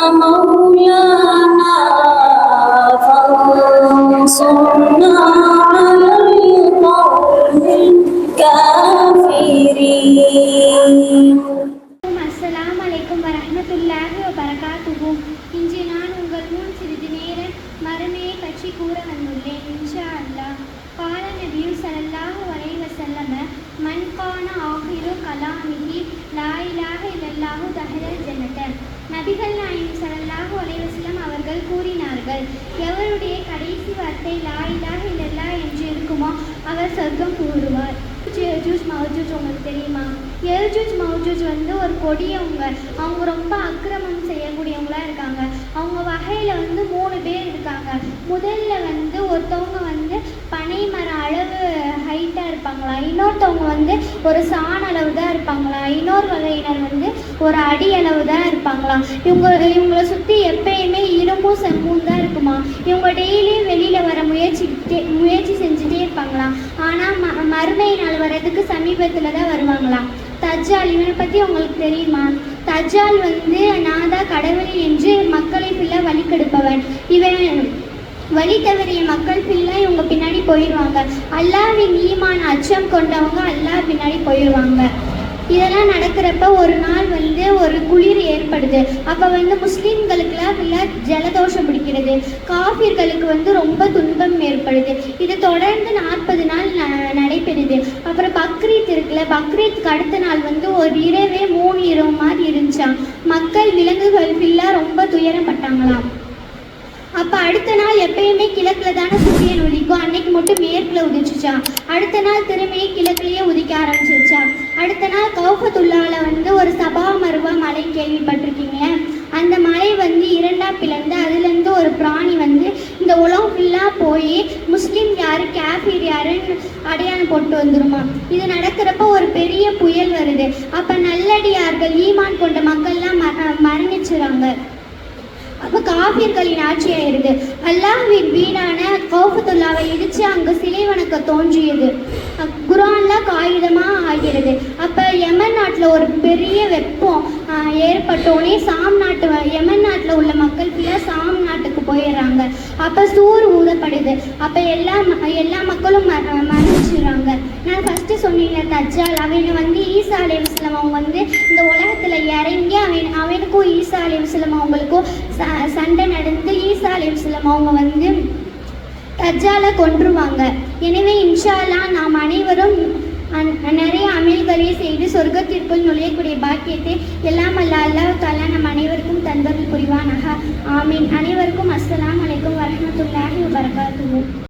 مولانا فانصرنا على القوم الكافرين அஸ்ஸலாமு அலைக்கும் வரஹ்மத்துல்லாஹி வபரகாத்துஹு இன்று நான் உங்கள் முன் சிறிது நேரம் மறுமையை பற்றி கூற வந்துள்ளேன் இன்ஷா அல்லாஹ் கால நபியு ஸல்லல்லாஹு அலைஹி வஸல்லம மன் கான ஆகிரு கலாமிஹி லா இலாஹ இல்லல்லாஹு கூறினார்கள் எவருடைய கடைசி வார்த்தை லா இலாஹ இல்லல்லாஹ் என்று இருக்குமோ அவர் சொர்க்கம் கூறுவார். எஜூஜ் மௌஜூஜ் உங்களுக்கு தெரியுமா? எஜூஜ் மௌஜூஜ் வந்து ஒரு கொடியவங்க. அவங்க ரொம்ப அக்கிரமம் செய்யக்கூடியவங்களா இருக்காங்க. அவங்க வகையில் வந்து மூணு பேர் இருக்காங்க. முதல்ல வந்து ஒருத்தவங்க வந்து பனை இருப்பாங்களா? இன்னொருத்தவங்க வந்து ஒரு சாண அளவு தான் இருப்பாங்களா? இன்னொரு வகையினர் வந்து ஒரு அடி அளவு தான் இருப்பாங்களாம் இவங்க இவங்களை சுற்றி எப்பயுமே இரும்பும் செம்பும் தான் இருக்குமா? இவங்க டெய்லியும் வெளியில் வர முயற்சி முயற்சி செஞ்சுட்டே இருப்பாங்களாம் ஆனால் ம மறுமை நாள் வர்றதுக்கு சமீபத்தில் தான் வருவாங்களாம் தஜ்ஜால் இவனை பற்றி உங்களுக்கு தெரியுமா? தஜ்ஜால் வந்து நான் தான் கடவுள் என்று மக்களை ஃபுல்லாக வழிகெடுப்பவன் இவன் வழி தவறிய மக்கள் ஃபுல்லாக இவங்க போயிடுவாங்க அல்லாவின் ஈமான் அச்சம் கொண்டவங்க அல்லாஹ் பின்னாடி போயிடுவாங்க இதெல்லாம் நடக்கிறப்ப ஒரு நாள் வந்து ஒரு குளிர் ஏற்படுது. அப்போ வந்து முஸ்லீம்களுக்குலாம் ஃபுல்லாக ஜலதோஷம் பிடிக்கிறது. காஃபிர்களுக்கு வந்து ரொம்ப துன்பம் ஏற்படுது. இது தொடர்ந்து நாற்பது நாள் ந- நடைபெறுது. அப்புறம் பக்ரீத் இருக்குல்ல பக்ரீத்துக்கு அடுத்த நாள் வந்து ஒரு இரவே மூணு இரவு மாதிரி இருந்துச்சான் மக்கள் விலங்குகள் ஃபுல்லாக ரொம்ப துயரப்பட்டாங்களாம். அப்போ அடுத்த நாள் எப்பயுமே கிழக்கில் தானே மட்டும் உதிச்சுச்சா அடுத்த நாள் திரும்பி கிழக்குலயே உதிக்க ஆரம்பிச்சிருச்சா அடுத்த நாள் கௌஃபத்துல்லால வந்து ஒரு சபா மருவா மலை கேள்விப்பட்டிருக்கீங்க அந்த மலை வந்து இரண்டா பிளந்து அதுலேருந்து ஒரு பிராணி வந்து இந்த உலகம் ஃபுல்லாக போய் முஸ்லீம் யாரு கேஃபீர் யாருன்னு அடையாளம் போட்டு வந்துருமா? இது நடக்கிறப்ப ஒரு பெரிய புயல் வருது. அப்போ நல்லடியார்கள் ஈமான் கொண்ட மக்கள்லாம் ம மரணிச்சுறாங்க. அப்போ காபியர்களின் ஆட்சி ஆயிருது அல்லாஹ்வின் வீடான கௌஃபத்துல்லாவை இடித்து அங்கே சிலை வணக்க தோன்றியது குரான்லாம் காகிதமாக ஆகிறது. அப்போ யமன் நாட்டில் ஒரு பெரிய வெப்பம் ஏற்பட்டோடனே சாம் நாட்டு யமன் நாட்டில் உள்ள மக்கள் ஃபுல்லாக சாம் நாட்டுக்கு போயிடுறாங்க. அப்போ சூர் ஊதப்படுது. அப்போ எல்லா ம- எல்லா மக்களும் ம மரணிச்சிடுறாங்க நான் ஃபஸ்ட்டு சொன்னீங்க தஜால் அவங்க வந்து ஈசா அலைவாஸ்லாம் அவங்க வந்து இந்த இறங்கி அவன் அவனுக்கும் ஈசா அலைவாஸ்லாம் அவங்களுக்கும் ச சண்டை நடந்து ஈசா அலைவாஸ்லாம் அவங்க வந்து தஜ்ஜாலை கொன்றுவாங்க. எனவே இன்ஷா அல்லாஹ் நாம் அனைவரும் நிறைய அமல்களை செய்து சொர்க்கத்திற்குள் நுழையக்கூடிய பாக்கியத்தை எல்லாம் அல்ல அல்லாஹ் நம் அனைவருக்கும் தந்தது புரிவானாக. ஆமீன். அனைவருக்கும் அஸ்லாம் வலைக்கும் வரஹ்மத்துல்லாஹி வபரகாத்துஹு.